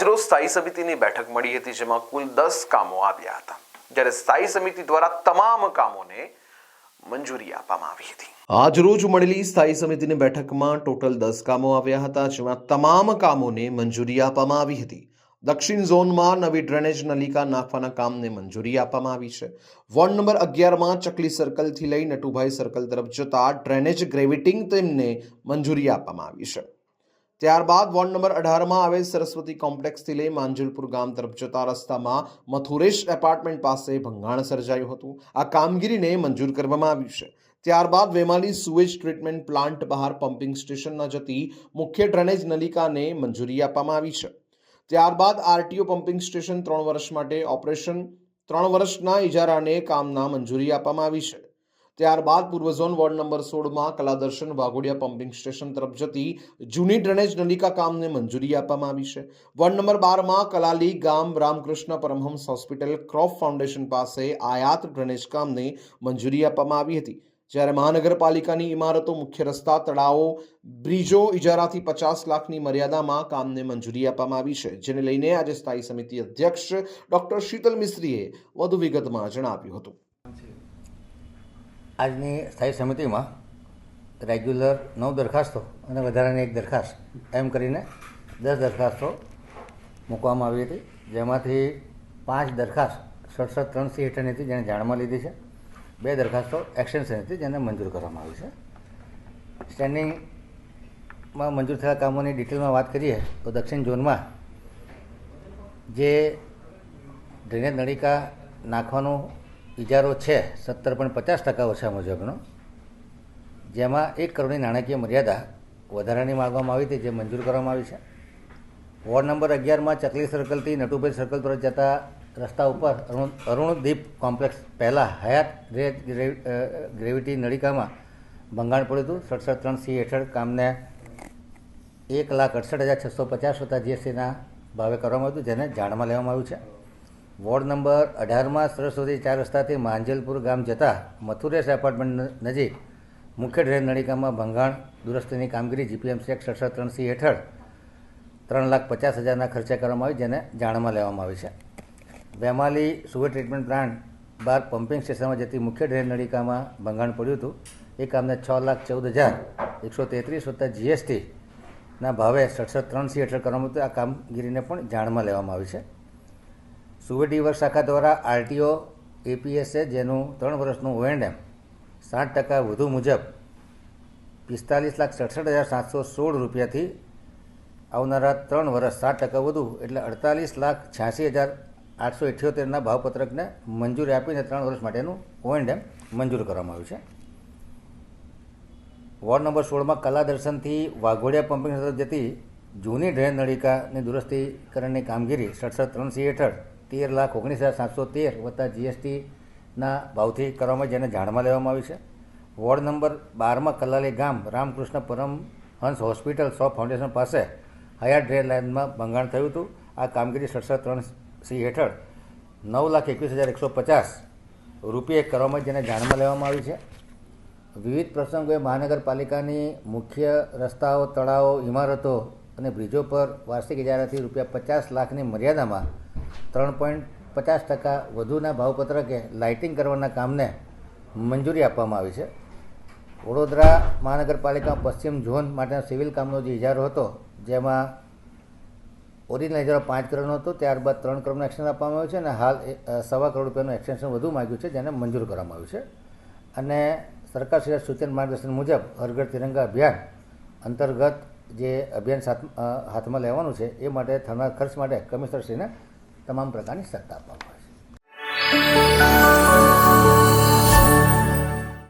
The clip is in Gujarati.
આજરોજ સ્થાયી સમિતિની બેઠક મળી હતી, જેમાં કુલ દસ કામો આવ્યા હતા. જ્યારે સ્થાયી સમિતિ દ્વારા તમામ કામોને મંજૂરી આપવામાં આવી હતી. આજરોજ મળેલી સ્થાયી સમિતિની બેઠકમાં ટોટલ દસ કામો આવ્યા હતા, જેમાં તમામ કામોને મંજૂરી આપવામાં આવી હતી. દક્ષિણ ઝોનમાં નવી ડ્રેનેજ નલિકા નાખવાના કામને મંજૂરી આપવામાં આવી છે. વોર્ડ નંબર અગિયારમાં ચકલી સર્કલથી લઈ નટુભાઈ સર્કલ તરફ જતા ડ્રેનેજ ગ્રેવિટિંગ તેમને મંજૂરી આપવામાં આવી છે. ત્યારબાદ વોર્ડ નંબર અઢારમાં આવેલ સરસ્વતી કોમ્પ્લેક્સથી લઈ માંજલપુર ગામ તરફ જતા રસ્તામાં મથુરેશ એપાર્ટમેન્ટ પાસે ભંગાણ સર્જાયું હતું. આ કામગીરીને મંજૂર કરવામાં આવ્યું છે. ત્યારબાદ વેમાલી સુએજ ટ્રીટમેન્ટ પ્લાન્ટ બહાર પમ્પિંગ સ્ટેશનમાં જતી મુખ્ય ડ્રેનેજ નલિકાને મંજૂરી આપવામાં આવી છે. ત્યારબાદ આરટીઓ પમ્પિંગ સ્ટેશન ત્રણ વર્ષ માટે ઓપરેશન ત્રણ વર્ષના ઇજારાને કામના મંજૂરી આપવામાં આવી છે. ત્યારબાદ પૂર્વ ઝોન વોર્ડ નંબર સોળમાં કલાદર્શન વાઘોડિયા પમ્પિંગ સ્ટેશન તરફ જતી જૂની ડ્રેનેજ નલિકા કામને મંજૂરી આપવામાં આવી છે. વોર્ડ નંબર બારમાં કલાલી ગામ રામકૃષ્ણ પરમહંસ હોસ્પિટલ ક્રોફ ફાઉન્ડેશન પાસે આયાત ડ્રેનેજ કામને મંજૂરી આપવામાં આવી હતી. જ્યારે મહાનગરપાલિકાની ઇમારતો, મુખ્ય રસ્તા, તળાવો, બ્રિજો ઇજારાથી પચાસ લાખની મર્યાદામાં કામને મંજૂરી આપવામાં આવી છે. જેને લઈને આજે સ્થાયી સમિતિ અધ્યક્ષ ડોક્ટર શીતલ મિસ્ત્રીએ વધુ વિગતમાં જણાવ્યું હતું. આજની સ્થાયી સમિતિમાં રેગ્યુલર નવ દરખાસ્તો અને વધારાની એક દરખાસ્ત એમ કરીને દસ દરખાસ્તો મૂકવામાં આવી હતી. જેમાંથી પાંચ દરખાસ્ત સડસઠ ત્રણ સી હેઠળની હતી જેને જાણમાં લીધી છે. બે દરખાસ્તો એક્સટેન્શન હતી જેને મંજૂર કરવામાં આવી છે. સ્ટેન્ડિંગમાં મંજૂર થયેલા કામોની ડિટેલમાં વાત કરીએ તો દક્ષિણ ઝોનમાં જે ડ્રેનેજ નળિકા નાખવાનો ઇજારો છે, સત્તર પોઈન્ટ પચાસ ટકા ઓછા મુજબનો, જેમાં એક કરોડની નાણાકીય મર્યાદા વધારાની માગવામાં આવી હતી, જે મંજૂર કરવામાં આવી છે. વોર્ડ નંબર અગિયારમાં ચકલી સર્કલથી નટુભાઈ સર્કલ તરફ જતા રસ્તા ઉપર અરુણ, અરુણદીપ કોમ્પ્લેક્સ પહેલાં હયાત ગ્રે, ગ્રે- ગ્રેવિટી નળિકામાં ભંગાણ પડ્યું હતું. સડસઠ ત્રણ સી હેઠળ કામને એક લાખ અડસઠ હજાર છસો પચાસ વત્તા જીએસટીના ભાવે કરવામાં આવ્યું હતું, જેને જાણમાં લેવામાં આવ્યું છે. વોર્ડ નંબર અઢારમાં સરસ્વતી ચાર રસ્તાથી માંજલપુર ગામ જતા મથુરેશ એપાર્ટમેન્ટ નજીક મુખ્ય ડ્રેન નળિકામાં ભંગાણ, દુરસ્તીની કામગીરી જીપીએમસી એક સડસઠ ત્રણ સી હેઠળ ત્રણ લાખ પચાસ હજારના ખર્ચે કરવામાં આવી જેને જાણમાં લેવામાં આવી છે. વેમાલી સુગર ટ્રીટમેન્ટ પ્લાન્ટ બાર પમ્પિંગ સ્ટેશનમાં જતી મુખ્ય ડ્રેન નળિકામાં ભંગાણ પડ્યું હતું. એ કામને છ લાખ ચૌદ હજાર એકસો તેત્રીસ વત્તા જીએસટીના ભાવે સડસઠ ત્રણ સી હેઠળ કરવામાં હતું. આ કામગીરીને પણ જાણમાં લેવામાં આવી છે. સુગર ડીવર શાખા દ્વારા આરટીઓ એપીએસએ જેનું ત્રણ વર્ષનું ઓએનએમ સાઠ ટકા વધુ મુજબ પિસ્તાલીસ લાખ સડસઠ હજાર સાતસો સોળ રૂપિયાથી આવનારા ત્રણ વર્ષ સાત ટકા વધુ, એટલે અડતાલીસ લાખ છ્યાસી હજાર આઠસો ઇઠ્યોતેરના ભાવપત્રકને મંજૂરી આપીને ત્રણ વર્ષ માટેનું ઓએનડેમ મંજૂર કરવામાં આવ્યું છે. વોર્ડ નંબર સોળમાં કલા દર્શનથી વાઘોડિયા પમ્પિંગ તરફ જતી જૂની ડ્રેન નળિકાની દુરસ્તીકરણની કામગીરી સડસઠ ત્રણ સી હેઠળ તેર લાખ ઓગણીસ હજાર સાતસો તેર વત્તા જીએસટીના ભાવથી કરવામાં જેને જાણમાં લેવામાં આવી છે. વોર્ડ નંબર બારમાં કલાલી ગામ રામકૃષ્ણ પરમહંસ હોસ્પિટલ સો ફાઉન્ડેશન પાસે હયાત ડ્રેન લાઇનમાં ભંગાણ થયું હતું. આ કામગીરી સડસઠ ત્રણ સી હેઠળ નવ લાખ એકવીસ હજાર એકસો પચાસ રૂપિયે કરવામાં જેને જાણમાં લેવામાં આવી છે. વિવિધ પ્રસંગોએ મહાનગરપાલિકાની મુખ્ય રસ્તાઓ, તળાવો, ઇમારતો અને બ્રિજો પર વાર્ષિક ઇજારાથી રૂપિયા પચાસ લાખની મર્યાદામાં ત્રણ પોઈન્ટ પચાસ ટકા વધુના ભાવપત્રકે લાઇટિંગ કરવાના કામને મંજૂરી આપવામાં આવી છે. વડોદરા મહાનગરપાલિકા પશ્ચિમ ઝોન માટેના સિવિલ કામનો જે ઇજારો હતો, જેમાં ઓરિજિનલ ઇજારો પાંચ કરોડનો હતો, ત્યારબાદ ત્રણ કરોડનું એક્સટેન્શન આપવામાં આવ્યું છે અને હાલ સવા કરોડ રૂપિયાનું એક્સટેન્શન વધુ માગ્યું છે, જેને મંજૂર કરવામાં આવ્યું છે. અને સરકારશ્રી સૂચન માર્ગદર્શન મુજબ હર ઘર તિરંગા અભિયાન અંતર્ગત જે અભિયાન હાથમાં લેવાનું છે, એ માટે થનાર ખર્ચ માટે કમિશનરશ્રીને તમામ પ્રકારની સત્તા આપવામાં આવે